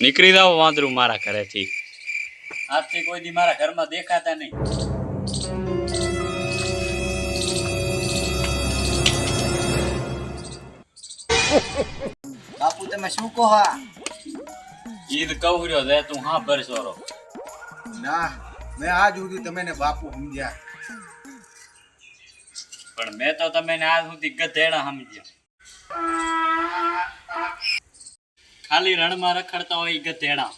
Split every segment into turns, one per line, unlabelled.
નીકળી જાઓ વાંદરું મારા ઘરેથી.
આજથી કોઈ દી મારા ઘરમાં દેખાતા નહીં.
બાપુ તમે શું કહો હા
ઈદ કહુર્યો દે તું હા ભરસોરો
ના મેં આજ સુધી તમે ને બાપુ સમજ્યા.
પણ મેં તો તમે આજ સુધી ગધેડા સમજ્યા. ખાલી રણમાં રખડતા હોય ગધેડા.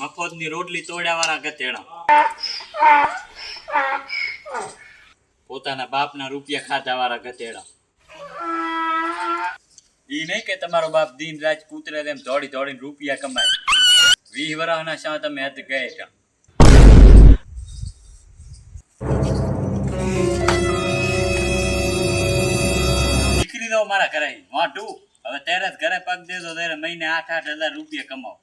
મફતની રોટલી તોડ્યા વાળા ગધેડા. પોતાના બાપના રૂપિયા ખાધા વાળા ગધેડા. ઈ નહીં કે તમારો બાપ દિન રાત કૂતરે તેમ દોડી દોડીને રૂપિયા કમાય. વીસ વર્ષના શા તમે હદ ગયે તા મારા ઘરે. વાંઢું. હવે ત્યારે જ ઘરે પગ દેજો ત્યારે મહિને આઠ આઠ હજાર રૂપિયા કમાવો.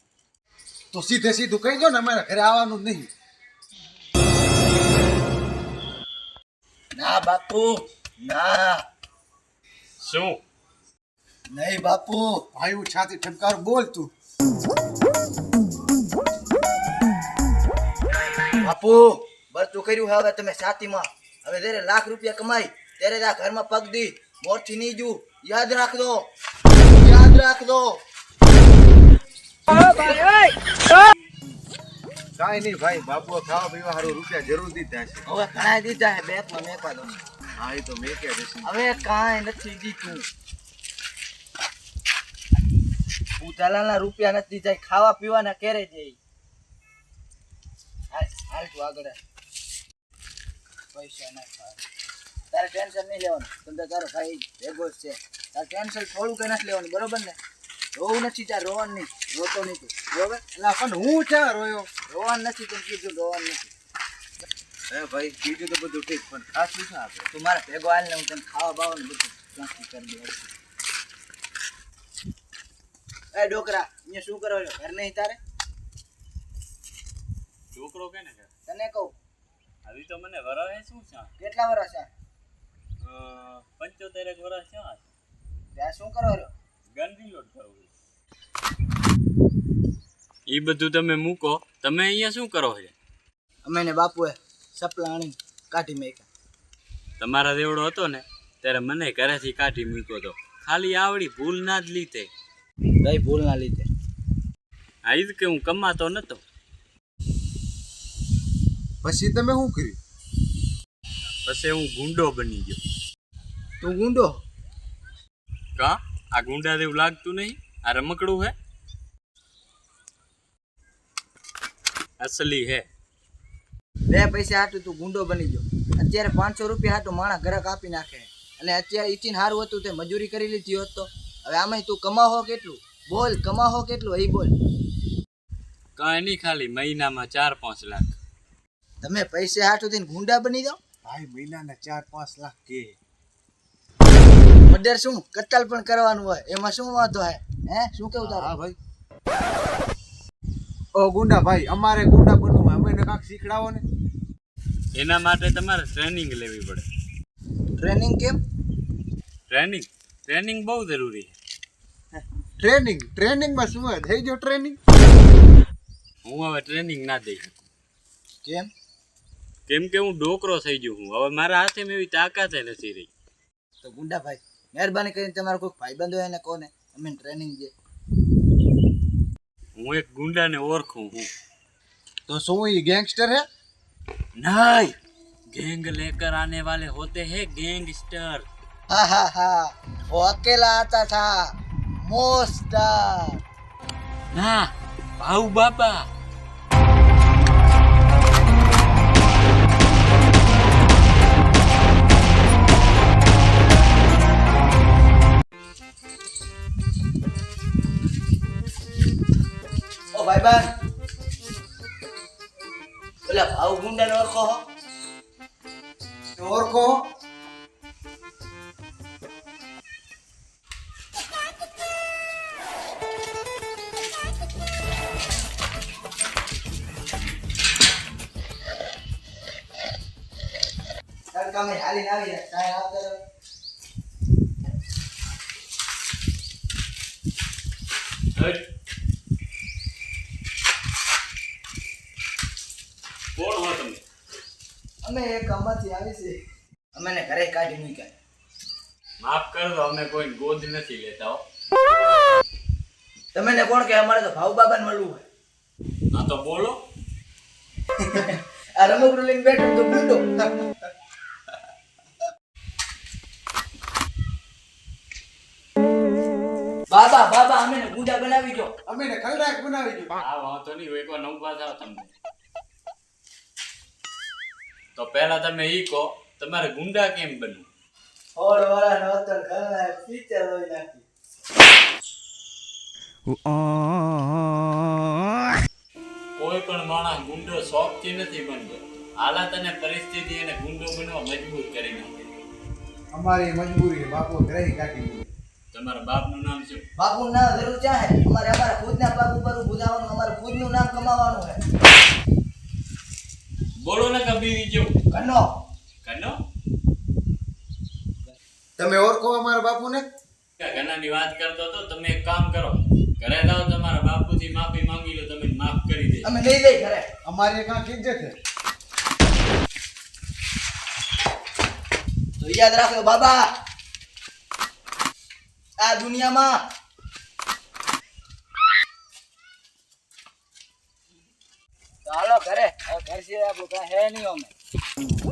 તો સીધે સીધું કહી દો ને અમારા ઘરે આવવાનું જ નહીં.
ના બાપુ ના.
શું?
નહીં બાપુ
ભાઈ છાતી ઠમકાર બોલ તું.
બાપુ બરતું કર્યું હવે તમે છાતીમાં. હવે જ્યારે લાખ રૂપિયા કમાઈ ત્યારે આ ઘરમાં પગ દી મોરથી નહીં જુ યાદ રાખજો. યાદ રાખજો.
કાંઈ નહીં ભાઈ બાપુ ખાવા પીવા સારું રૂપિયા જરૂર દીધા છે.
હવે ઘણા દીધા હે માં મેકવા દો
હા એ તો મેં કે જશે
હવે કાંઈ નથી દીધું. હું દલાલના રૂપિયા નથી જાય ખાવા પીવાના ક્યારે જઈ હાલ હાલ તું આગળ પૈસા ના ખાવા. તારે ટેન્શન નહીં લેવાનું. તમને તારો ભાઈ ભેગો જ છે. તારે ટેન્શન થોડું કંઈ નથી લેવાનું બરોબર ને? રોવું નથી ત્યાં રોવાનું નહીં. રોતો નહીં તું. બરોબર?
એટલે પણ હું ત્યાં રોયો.
રોવાનું નથી તું કીધું રોવાનું નથી.
હે ભાઈ કીધું તો બધું ઠીક પણ ખાસ શું આપણે.
તું મારા ભેગો હાલ ને હું તને ખાવા બાવાનું બધું નક્કી કરી દઉં. એ ડોકરા અહીંયા શું કરો છો? ઘર નહીં તારે?
છોકરો કે ને
તને કહું.
આવી તો મને વરાવે શું છે?
કેટલા વરસ છે
પંચોતેર એક વર્ષ છે.
ત્યાં શું કરો છો?
ગંદી લોટ કરવું
એ બધું તમે મૂકો. તમે અહીંયા શું કરો છો?
અમે ને બાપુએ સપલા આણી કાઢી મૂક્યા.
તમારા દેવડો હતો ને ત્યારે મને ઘરેથી કાઢી મૂક્યો હતો ખાલી આવડી ભૂલ ના જ લીધે.
કઈ ભૂલ ના લીધે.
આ ઈ જ કે હું કમાતો નતો.
પછી તમે શું કર્યું?
પછી હું ગુંડો બની ગયો.
તું ગુંડો?
કા? આ ગુંડા જેવું લાગતું નહીં? આ રમકડું હે? અસલી હે.
બે પૈસા હાટું તું ગુંડો બની ગયો. અત્યારે પાંચસો રૂપિયા હાટું માણા ઘરે કાપી નાખે. અને અત્યારે ઇચિન હારું હતું તે મજૂરી કરી લીધી હોત તો. હવે આમાં તું કમાહો કેટલું? બોલ કમાહો કેટલું? એ બોલ.
કાંઈ નહીં ખાલી મહિનામાં ચાર પાંચ લાખ.
તમે પૈસા હાટું થઈને ગુંડા બની જાઓ?
ભાઈ મહિનાના ચાર પાંચ લાખ કે.
મર્ડર શું કત્તલ પણ કરવાનું હોય એમાં શું વાંધો હે? હે? શું કેવું
હા ભાઈ. ઓ ગુંડા ભાઈ અમારે ગુંડા બનવું હોય. અમે કાંક શીખડાવો ને.
એના માટે તમારે ટ્રેનિંગ લેવી પડે.
ટ્રેનિંગ કેમ?
ટ્રેનિંગ ટ્રેનિંગ બહુ જરૂરી છે.
ટ્રેનિંગ ટ્રેનિંગમાં શું હોય? થઈ ગયો ટ્રેનિંગ
હું હવે ટ્રેનિંગ ના દઈ શકું.
કેમ?
કેમ કે હું ડોકરો થઈ ગયો હું. હવે મારા હાથે એવી તાકાત નથી રહી.
તો ગુંડા ભાઈ મહેરબાની કરીને તમારો કોઈ ભાઈબંધ હોય એને કોને અમે ટ્રેનિંગ દે
હું એક ગુંડાને ઓળખું હું
તો શું એ ગેંગસ્ટર હે
नहीं गैंग लेकर आने वाले होते हैं गैंगस्टर
હા હા હા वो अकेला आता था मोस्टर
ना भाऊ बाबा
ભાઈબંધ પેલા ભાવ ગુંડાને ઓળખો હો.
તમે ઓળખો
તડકામાં હાલીને આવી જાય સાહેબ આવતા રહે.
કોણ હો તમે
અમે એ કામમાંથી આવી છે. અમને ઘરે કાઢી મૂક્યા
માફ કરજો અમે કોઈ ગોદ નથી લેતા હો.
તમને કોણ કે અમારે તો ભાવ બાબાને મળવું હોય.
હા તો બોલો.
આ રમકડું લઈને બેઠો તો બોલો બાબા બાબા અમે ગુંડા બનાવી દો.
અમે ખલરાક બનાવી દો.
આ વાંધો નહીં હોય એકવાર નવ આવો તમને. તો પહેલા તમે ઈ કહો તમારે ગુંડા કેમ બનવું
હોળ વાળા નો હતો ઘરના પિક્ચર હોય નાખી.
કોઈ પણ માણસ ગુંડો શોખથી નથી બનતો. હાલત અને પરિસ્થિતિ એને ગુંડો બનવા મજબૂર કરી નાખે.
અમારી મજબૂરી બાપુ ગ્રહી કાઢી
તમારા બાપનું નામ શું?
બાપુ ના જરૂર ચાહે અમારે અમારા ખુદના બાપુ ઉપર થવાનું અમારે ખુદનું નામ કમાવાનું છે.
બોલો ને કબીરી જેવું
કનો
કનો
તમે ઓળખો અમારા બાપુને.
ઘનાની વાત કરતો તો તમે એક કામ કરો. ઘરે જાઓ તમારા બાપુથી માફી માંગી લો તમે માફ કરી દે
અમે લઈ લઈ ઘરે.
અમારે કાંક ઇજ્જત છે
તો યાદ રાખજો બાબા. આ દુનિયામાં ઘરે. ઘર સિવાય આપણું કાંઈ હે નહીં અમે.